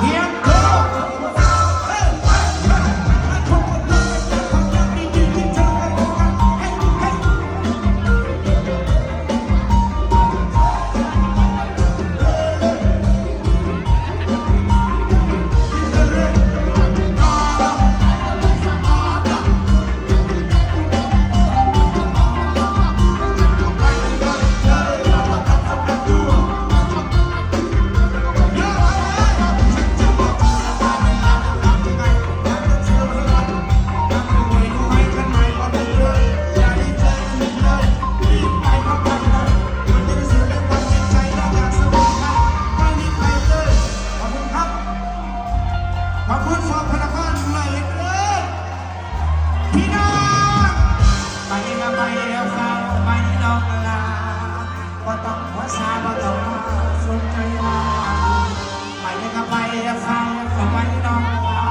Here go ขอคุณฟอร์พนักงานหลายเด้อพี่น้องไปละไปแล้ไปน้องลาบ่ต้องหัวซาบ่ต้องมาสนใจลาไปลไปแล้วเข้ไปน้องลา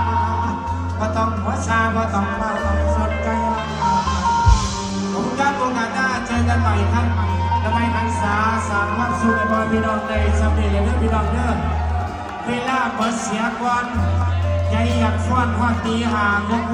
บ่ต้องหัวซาบ่ต้องมาสนใจลาบคุณครับโอกาน้าเจอกันใหม่ท่านใหละไม่ทันสาสามวันสุขในบอยพี่น้องในสำเร็จเลยเด้อพี่น้องเด้อเวลาเปิดเสียควัน ใจอยากฟ้อนฮอดตีหางก